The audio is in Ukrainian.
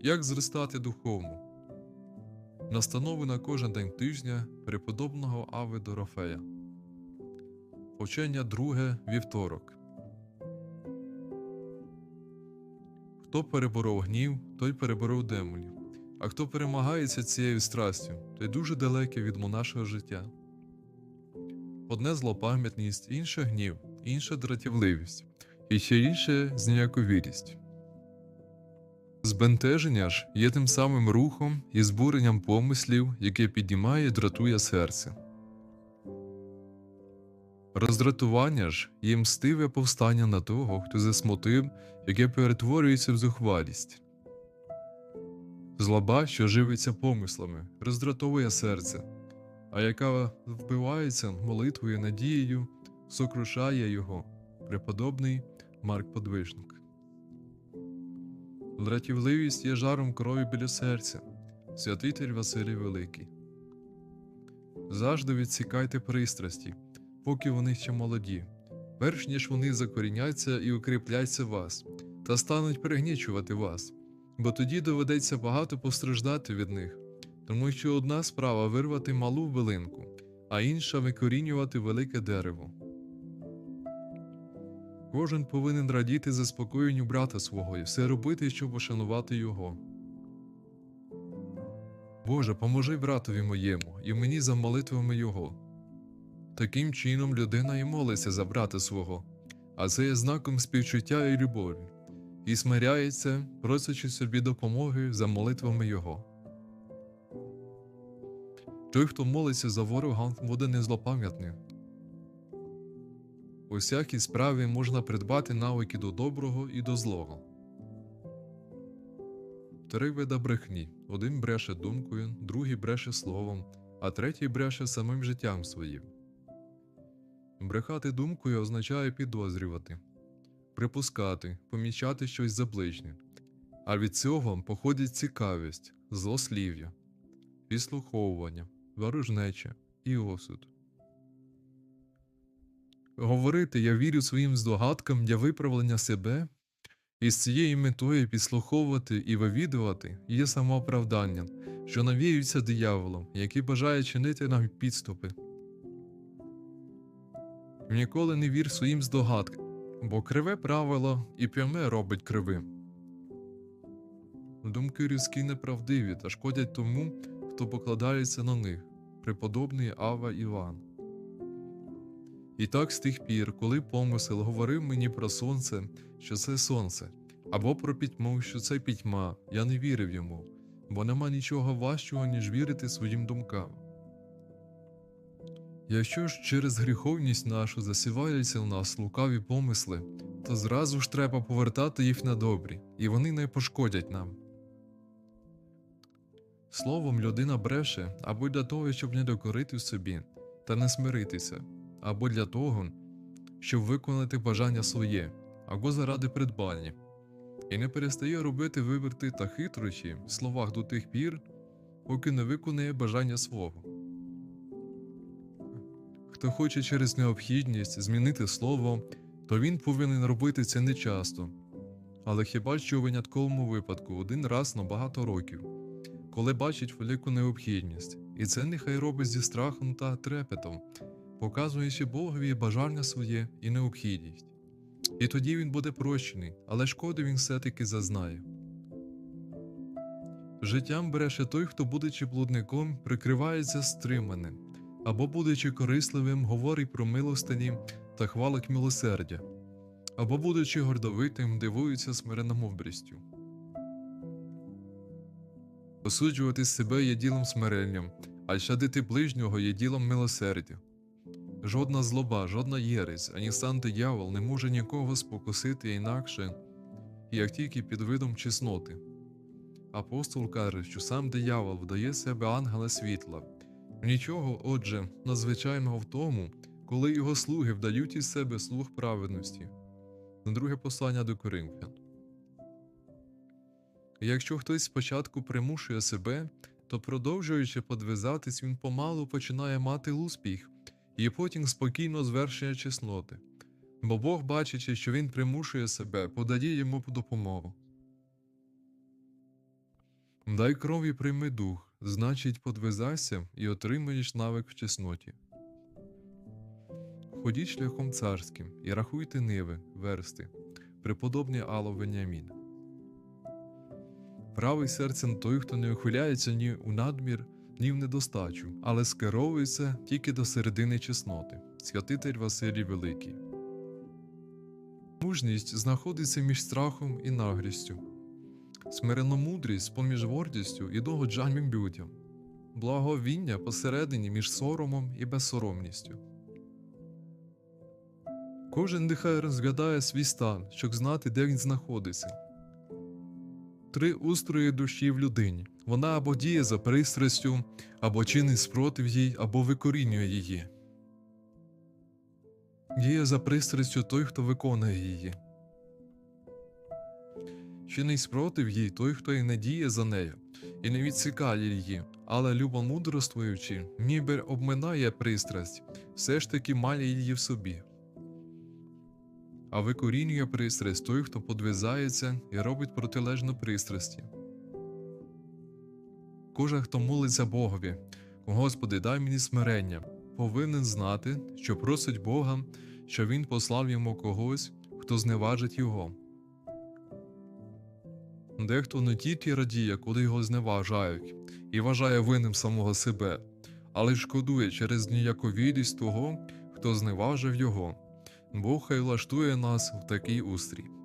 Як зростати духовно? Настанови на кожен день тижня преподобного Ави Дорофея. Вчення друге вівторок. Хто переборов гнів, той переборов демонів. А хто перемагається цією страстю, той дуже далекий від монашого життя. Одне злопам'ятність, інше гнів, інше дратівливість, і ще інше зніяковілість. Збентеження ж є тим самим рухом і збуренням помислів, яке піднімає і дратує серце. Роздратування ж є мстиве повстання на того, хто засмутив, яке перетворюється в зухвалість. Злоба, що живиться помислами, роздратовує серце, а яка вбивається молитвою, надією, сокрушає його, преподобний Марк Подвижник. Дратівливість є жаром крові біля серця, святитель Василій Великий. Завжди відсікайте пристрасті, поки вони ще молоді, перш ніж вони закоріняться і укріпляться вас, та стануть пригнічувати вас, бо тоді доведеться багато постраждати від них, тому що одна справа вирвати малу билинку, а інша викорінювати велике дерево. Кожен повинен радіти заспокоєнню брата свого і все робити, щоб ошанувати його. Боже, поможи братові моєму і мені за молитвами його. Таким чином людина і молиться за брата свого, а це є знаком співчуття і любові, і смиряється, просячи собі допомоги за молитвами його. Той, хто молиться за ворога, буде незлопам'ятний. У всякій справі можна придбати навики до доброго і до злого. Три вида брехні: один бреше думкою, другий бреше словом, а третій бреше самим життям своїм. Брехати думкою означає підозрювати, припускати, помічати щось заближнє, а від цього походить цікавість, злослів'я, підслуховування, ворожнеча і осуд. Говорити я вірю своїм здогадкам для виправлення себе, і з цією метою підслуховувати і вивідувати є самооправдання, що навіються дияволом, який бажає чинити нам підступи. Ніколи не вір своїм здогадкам, бо криве правило і пряме робить кривим. Думки різкі неправдиві та шкодять тому, хто покладається на них, преподобний Ава Іван. І так з тих пір, коли помисел говорив мені про сонце, що це сонце, або про пітьму, що це пітьма, я не вірив йому, бо нема нічого важчого, ніж вірити своїм думкам. Якщо ж через гріховність нашу засіваються в нас лукаві помисли, то зразу ж треба повертати їх на добрі, і вони не пошкодять нам. Словом, людина бреше або для того, щоб не докорити собі та не смиритися, або для того, щоб виконати бажання своє, або заради придбання, і не перестає робити виверти та хитрощі в словах до тих пір, поки не виконує бажання свого. Хто хоче через необхідність змінити слово, то він повинен робити це нечасто, але хіба що у винятковому випадку один раз на багато років, коли бачить велику необхідність, і це нехай робить зі страхом та трепетом, показуючи Богові бажання своє і необхідність. І тоді він буде прощений, але шкоди він все-таки зазнає. Життям бреше той, хто, будучи блудником, прикривається стриманим, або, будучи корисливим, говорить про милостині та хвалить милосердя, або, будучи гордовитим, дивується смиренному обрістю. Осуджувати себе є ділом смиренням, а щадити ближнього є ділом милосердя. Жодна злоба, жодна єресь, ані сам диявол не може нікого спокусити інакше, як тільки під видом чесноти. Апостол каже, що сам диявол вдає себе ангела світла. Нічого, отже, надзвичайного в тому, коли його слуги вдають із себе слуг праведності. Друге послання до Коринфян. Якщо хтось спочатку примушує себе, то продовжуючи подвизатись, він помалу починає мати успіх і потім спокійно звершує чесноти, бо Бог, бачачи, що він примушує себе, подає йому допомогу. Дай крові прийми дух, значить, подвизайся і отримаєш навик в чесноті. Ходіть шляхом царським і рахуйте ниви, версти, преподобний Ало Веніамін. Правий серцем той, хто не ухиляється ні у надмір, ні в недостачу, але скеровується тільки до середини чесноти, святитель Василій Великий. Мужність знаходиться між страхом і нагрістю. Смиренномудрість поміж гордістю і догоджанням людям, благовіння посередині між соромом і безсоромністю. Кожен нехай розглядає свій стан, щоб знати, де він знаходиться. Три устрої душі в людині. Вона або діє за пристрастю, або чинить спротив їй, або викорінює її. Діє за пристрастю той, хто виконує її. Чинить спротив їй той, хто і не діє за нею, і не відсікає її, але любомудрствуючи, ніби обминає пристрасть, все ж таки має її в собі. А викорінює пристрасть той, хто подвизається і робить протилежну пристрасті. Кожен, хто молиться Богові, Господи, дай мені смирення, повинен знати, що просить Бога, що Він послав йому когось, хто зневажить його. Дехто не тільки радіє, коли його зневажають, і вважає винним самого себе, але й шкодує через ніяковілість того, хто зневажив його. Бог хай влаштує нас в такий устрій.